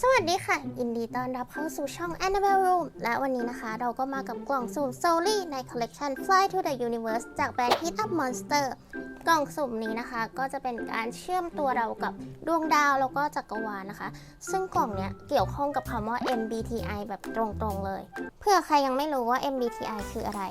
สวัสดีค่ะ ยินดีต้อนรับเข้าสู่ช่อง Annabelle Room และวันนี้นะคะ เราก็มากับกล่องสุ่ม Solely ในคอลเลกชัน Fly to the Universe จากแบรนด์ Heat Up Monster กล่องสุ่มนี้นะคะ ก็จะเป็นการเชื่อมตัวเรากับดวงดาวแล้วก็จักรวาลนะคะ ซึ่งกล่องเนี้ยเกี่ยวข้องกับคำว่า MBTI แบบตรงๆเลย เพื่อใครยังไม่รู้ว่า MBTI คืออะไร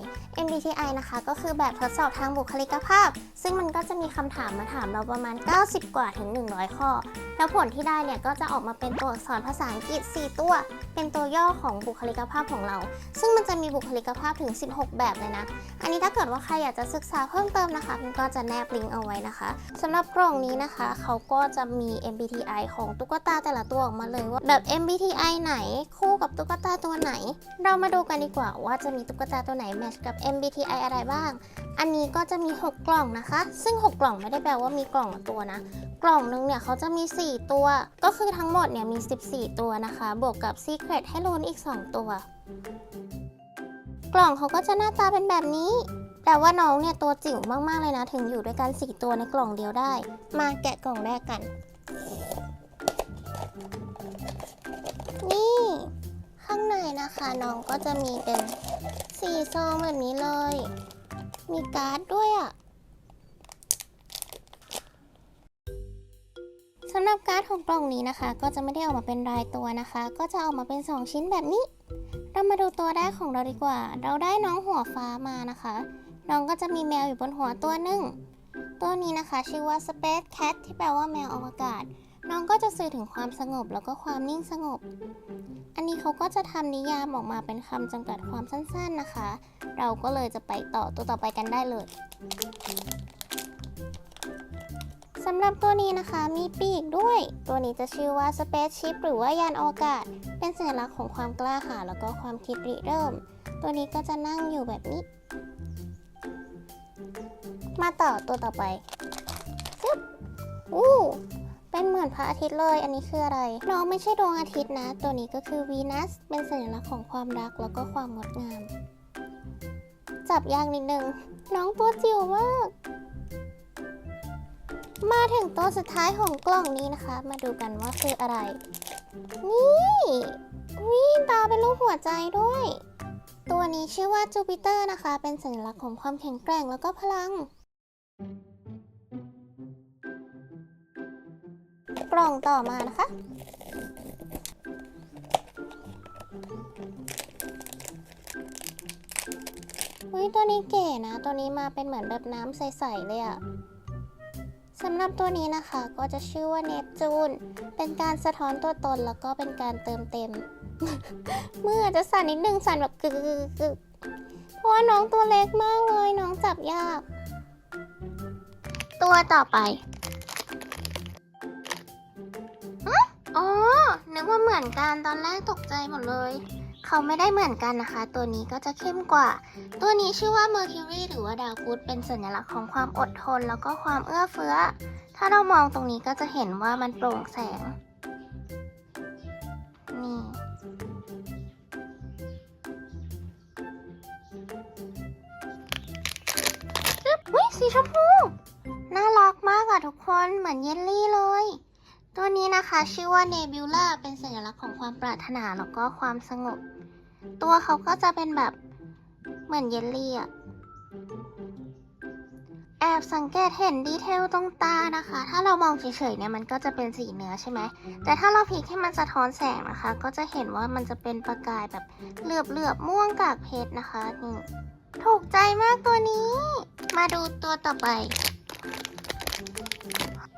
MBTI นะคะก็คือแบบทดสอบทางบุคลิกภาพ ซึ่งมันก็จะมีคำถามมาถามเราประมาณ 90 กว่าถึง 100 ข้อ แล้วผลที่ได้เนี่ยก็จะออกมาเป็นตัวอักษรภาษาอังกฤษ 4 ตัว เป็นตัวย่อของบุคลิกภาพของเรา ซึ่งมันจะมีบุคลิกภาพถึง 16 แบบเลยนะ อันนี้ถ้าเกิดว่าใครอยากจะศึกษาเพิ่มเติมนะคะมันก็จะแนบลิงก์เอาไว้นะคะสำหรับกล่องนี้นะคะ เขาก็จะมี MBTI ของตุ๊กตาแต่ละตัวออกมาเลยว่าแบบ MBTI ไหนคู่กับตุ๊กตาตัวไหน เรามาดูกันดีกว่าว่าจะมีตุ๊กตาตัวไหนแมทช์กับ MBTI อะไรบ้าง อันนี้ก็จะมี 6 กล่องนะคะ ซึ่ง 6 กล่องไม่ได้แปลว่ามีกล่องละตัวนะ กล่องนึงเนี่ยเขาจะมี 4 ตัว ก็คือทั้งหมดเนี่ยมี 14 ตัวนะคะ บวกกับ Secret ให้ลุ้นอีก 2 ตัว กล่องเขาก็จะหน้าตาเป็นแบบนี้ แต่ว่าน้องเนี่ยตัวจิ๋วมากๆเลยนะ ถึงอยู่ด้วยกัน 4 ตัวในกล่องเดียวได้ มาแกะกล่องแรกกัน นี่ ข้างในนะคะน้องก็จะมีเป็นสี่ซองแบบนี้เลย มีการ์ดด้วยอะ่ะ สำหรับการ์ดของกล่องนี้นะคะ ก็จะไม่ได้ออกมาเป็นรายตัวนะคะ ก็จะออกมาเป็น 2 ชิ้นแบบนี้ เรามาดูตัวแรกของเราดีกว่า เราได้น้องหัวฟ้ามานะคะ น้องก็จะมีแมวอยู่บนหัวตัวหนึ่งตัวนี้นะคะ ชื่อว่า Space Cat ที่แปลว่าแมวอวกาศ น้องก็จะสื่อถึงความสงบแล้วก็ความนิ่งสงบ อันนี้เขาก็จะทำนิยามออกมาเป็นคำจำกัดความสั้นๆนะคะ เราก็เลยจะไปต่อตัวต่อไปกันได้เลย สำหรับตัวนี้นะคะมีปีกด้วย ตัวนี้จะชื่อว่า Space Ship หรือว่ายานอวกาศ เป็นสัญลักษณ์ของความกล้าหาญแล้วก็ความคิดริเริ่ม ตัวนี้ก็จะนั่งอยู่แบบนี้ มาต่อตัวต่อไปซึบอู้เป็นเหมือนพระอาทิตย์เลย อันนี้คืออะไร น้องไม่ใช่ดวงอาทิตย์นะ ตัวนี้ก็คือวีนัส เป็นสัญลักษณ์ของความรักแล้วก็ความงดงาม จับยากนิดนึง น้องตัวจิ๋วมาก มาถึงตัวสุดท้ายของกล่องนี้นะคะ มาดูกันว่าคืออะไร นี่วิ่งตาเป็นรูปหัวใจด้วย ตัวนี้ชื่อว่าจูปิเตอร์นะคะ เป็นสัญลักษณ์ของความแข็งแกร่งแล้วก็พลัง กล่องต่อมานะคะอุ้ยตัวนี้เก๋นะ ตัวนี้มาเป็นเหมือนแบบน้ำใส ๆ เลยอะ สำหรับตัวนี้นะคะก็จะชื่อว่าเนปจูน เป็นการสะท้อนตัวตนแล้วก็เป็นการเติมเต็ม เมื่อจะสั่นนิดนึงสั่นแบบกึกกึกเพราะว่าน้องตัวเล็กมากเลยน้องจับยาก ตัวต่อไปอ๊ะอ๋อ นึกว่าเหมือนกันตอนแรกตกใจหมดเลย เขาไม่ได้เหมือนกันนะคะ ตัวนี้ก็จะเข้มกว่า ตัวนี้ชื่อว่า Mercury หรือว่าดาวพุธเป็นสัญลักษณ์ของความอดทน แล้วก็ความเอื้อเฟื้อ ถ้าเรามองตรงนี้ก็จะเห็นว่ามันโปร่งแสง นี่อึ๊บอุ้ยสีชมพู น่ารักมากอะทุกคน เหมือนเยลลี่เลยตัวนี้นะคะชื่อว่าเนบิวล่าเป็นสัญลักษณ์ของความปรารถนาแล้วก็ความสงบ ตัวเขาก็จะเป็นแบบเหมือนเยลลี่อะแอบสังเกตเห็นดีเทลตรงตานะคะ ถ้าเรามองเฉยๆเนี่ยมันก็จะเป็นสีเนื้อใช่ไหม แต่ถ้าเราพลิกให้มันสะท้อนแสงนะคะ ก็จะเห็นว่ามันจะเป็นประกายแบบเหลือบๆม่วงกากเพชรนะคะนี่ถูกใจมากตัวนี้ มาดูตัวต่อไป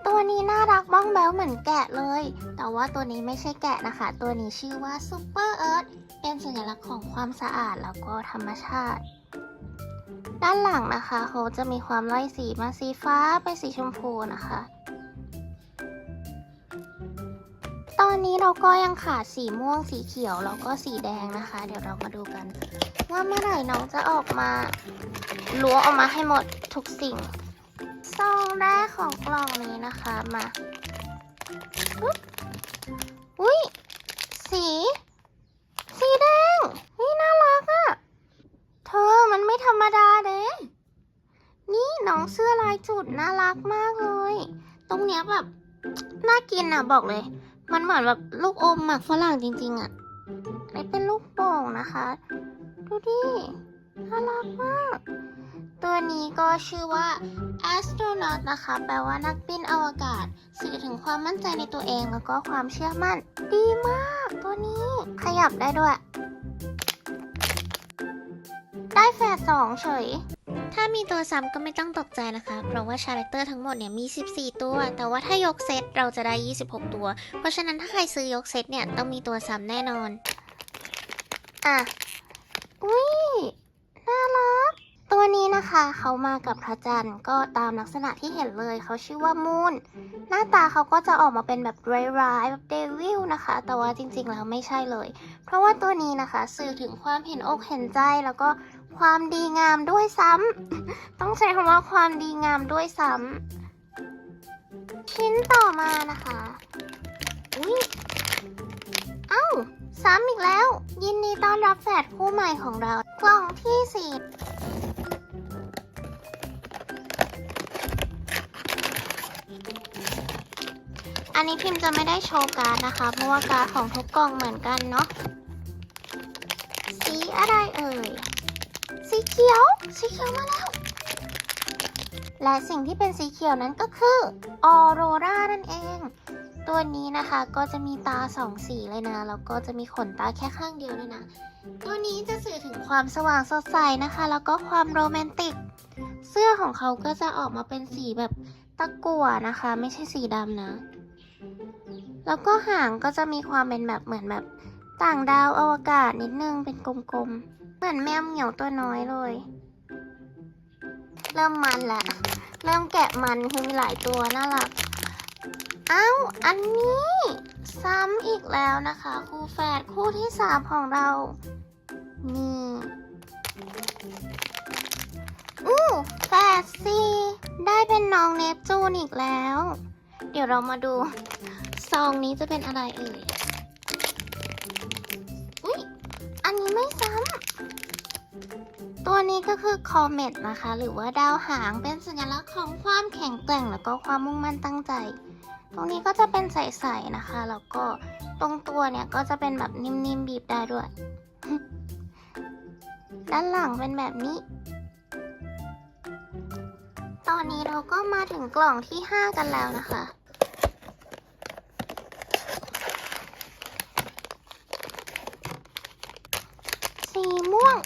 ตัวนี้น่ารักบ้องแบ้วเหมือนแกะเลย แต่ว่าตัวนี้ไม่ใช่แกะนะคะ ตัวนี้ชื่อว่าซูเปอร์เอิร์ธ เป็นสัญลักษณ์ของความสะอาดแล้วก็ธรรมชาติ ด้านหลังนะคะเขาจะมีความไล่สีมาสีฟ้าไปสีชมพูนะคะ ตอนนี้เราก็ยังขาดสีม่วงสีเขียวแล้วก็สีแดงนะคะ เดี๋ยวเรามาดูกัน ว่าเมื่อไหร่น้องจะออกมาล้วงออกมาให้หมดทุกสิ่งซองแรกของกล่องนี้นะคะมาอุ้ยสี อะบอกเลย มันเหมือนแบบลูกอมหมักฝรั่งจริง ๆอะ่ะอันนี้เป็นลูกโป่งนะคะ ดูดิ น่ารักมาก ตัวนี้ก็ชื่อว่า astronaut นะคะ แปลว่านักบินอวกาศ สื่อถึงความมั่นใจในตัวเองแล้วก็ความเชื่อมั่น ดีมาก ตัวนี้ขยับได้ด้วย ได้แฝดสองเฉย ถ้ามีตัวซ้ำก็ไม่ต้องตกใจนะคะ เพราะว่าชาแรคเตอร์ทั้งหมดเนี่ยมี 14 ตัว แต่ว่าถ้ายกเซตเราจะได้ 26 ตัว เพราะฉะนั้นถ้าใครซื้อยกเซตเนี่ยต้องมีตัวซ้ำแน่นอน อะ อุ้ยน่ารัก ตัวนี้นะคะเขามากับพระจันทร์ก็ตามลักษณะที่เห็นเลยเขาชื่อว่ามูนหน้าตาเขาก็จะออกมาเป็นแบบร้ายๆแบบเดวิลนะคะ แต่ว่าจริงๆแล้วไม่ใช่เลย เพราะว่าตัวนี้นะคะสื่อถึงความเห็นอกเห็นใจแล้วก็ ความดีงามด้วยซ้ำ ต้องใช้คำว่าความดีงามด้วยซ้ำ ชิ้นต่อมานะคะ อุ้ยเอ้า ซ้ำอีกแล้ว ยินดีต้อนรับแฝดคู่ใหม่ของเรา กล่องที่สี่อันนี้พิมพ์จะไม่ได้โชว์การ์ดนะคะ เพราะว่าการ์ดของทุกกล่องเหมือนกันเนาะ เขียว สีเขียวมาแล้ว และสิ่งที่เป็นสีเขียวนั้นก็คือออโรรานั่นเอง ตัวนี้นะคะก็จะมีตาสองสีเลยนะ แล้วก็จะมีขนตาแค่ข้างเดียวเลยนะ ตัวนี้จะสื่อถึงความสว่างสดใสนะคะ แล้วก็ความโรแมนติก เสื้อของเขาก็จะออกมาเป็นสีแบบตะกั่วนะคะ ไม่ใช่สีดำนะ แล้วก็หางก็จะมีความเป็นแบบเหมือนแบบต่างดาวอวกาศนิดนึงเป็นกลมๆ เหมือนแมวเหมียวตัวน้อยเลย เริ่มมันละ เริ่มแกะมันคือมีหลายตัวน่ารักเอ้าอันนี้ซ้ำอีกแล้วนะคะ คู่แฝดคู่ที่สามของเรา นี่อู้แฝดสี่ได้เป็นน้องเนปจูนอีกแล้ว เดี๋ยวเรามาดู ซองนี้จะเป็นอะไรเอ่ย ตัวนี้ก็คือคอมเมตนะคะ หรือว่าดาวหางเป็นสัญลักษณ์ของความแข็งแกร่งแล้วก็ความมุ่งมั่นตั้งใจ ตรงนี้ก็จะเป็นใสๆนะคะ แล้วก็ตรงตัวเนี่ยก็จะเป็นแบบนิ่มๆบีบได้ด้วย ด้านหลังเป็นแบบนี้ ตอนนี้เราก็มาถึงกล่องที่ 5 กันแล้วนะคะสีม่วง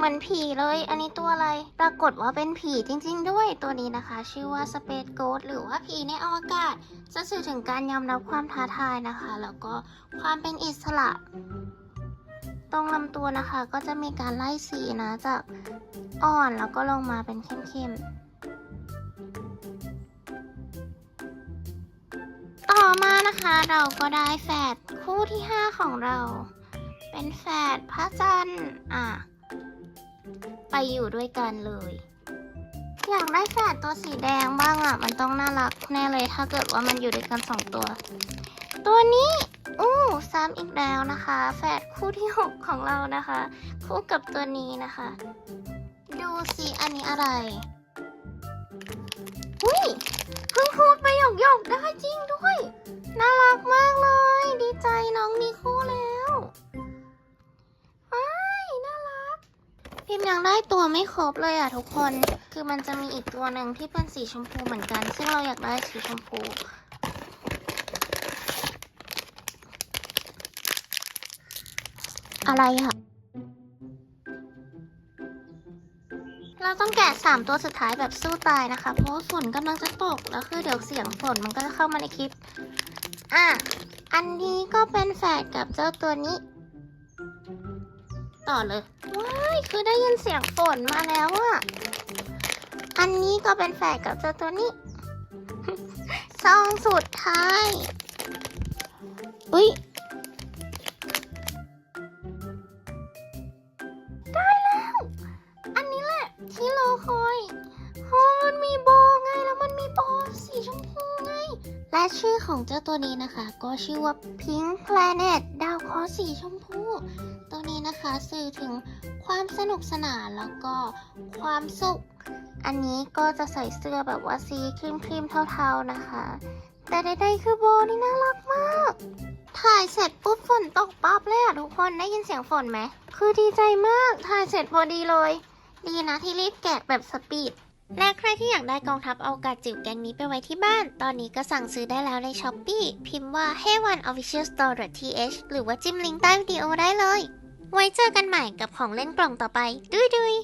เหมือนผีเลย อันนี้ตัวอะไร ปรากฏว่าเป็นผีจริง ๆ ด้วย ตัวนี้นะคะ ชื่อว่า Space Ghost หรือว่าผีในอวกาศ จะสื่อถึงการยอมรับความท้าทายนะคะ แล้วก็ความเป็นอิสระ ตรงลำตัวนะคะ ก็จะมีการไล่สีนะ จากอ่อนแล้วก็ลงมาเป็นเข้มๆต่อมานะคะเราก็ได้แฝดคู่ที่ 5 ของเรา เป็นแฝดพระจันทร์อะ ไปอยู่ด้วยกันเลย อยากได้แฝดตัวสีแดงบ้างอะ มันต้องน่ารักแน่เลยถ้าเกิดว่ามันอยู่ด้วยกันสองตัว ตัวนี้อู้ซ้ำอีกแล้วนะคะ แฝดคู่ที่6ของเรานะคะ คู่กับตัวนี้นะคะ ดูสิอันนี้อะไรอุ้ยเพิ่งพูดไปหยกหยกๆได้จริงด้วย น่ารักมากเลย ดีใจน้องมีคู่แล้ว มยังได้ตัวไม่ครบเลยอะทุกคน คือมันจะมีอีกตัวหนึ่งที่เป็นสีชมพูเหมือนกัน ซึ่งเราอยากได้สีชมพู อะไรค่ะ เราต้องแกะสามตัวสุดท้ายแบบสู้ตายนะคะ เพราะว่าฝนกำลังจะตก แล้วคือเดี๋ยวเสียงฝนมันก็จะเข้ามาในคลิป อะ อันนี้ก็เป็นแฝดกับเจ้าตัวนี้ ต่อเลยว้ายคือได้ยินเสียงฝนมาแล้วอะอันนี้ก็เป็นแฝดกับเจ้าตัวนี้ซองสุดท้ายอุ้ยได้แล้ว อันนี้แหละที่รอคอยโอ้มันมีโบไงแล้วมันมีโบสีชมพูไง และชื่อของเจ้าตัวนี้นะคะ ก็ชื่อว่า Pink Planet ด คราะห์สีชมพู ตัวนี้นะคะสื่อถึงความสนุกสนานแล้วก็ความสุข อันนี้ก็จะใส่เสื้อแบบว่าสีครีมครีมๆเทาๆนะคะ แต่ใดๆคือโบนี่น่ารักมาก ถ่ายเสร็จปุ๊บฝนตกปั๊บเลยอะทุกคนได้ยินเสียงฝนไหม คือดีใจมากถ่ายเสร็จพอดีเลย ดีนะที่รีบแกะแบบสปีด และใครที่อยากได้กองทัพอวกาศจิ๋วแกงนี้ไปไว้ที่บ้าน ตอนนี้ก็สั่งซื้อได้แล้วในช้อปปีพิมพ์ว่า h e y one official store th หรือว่าจิ้มลิงก์ใต้วิดีโอได้เลย ไว้เจอกันใหม่กับของเล่นกล่องต่อไป ดุยดุย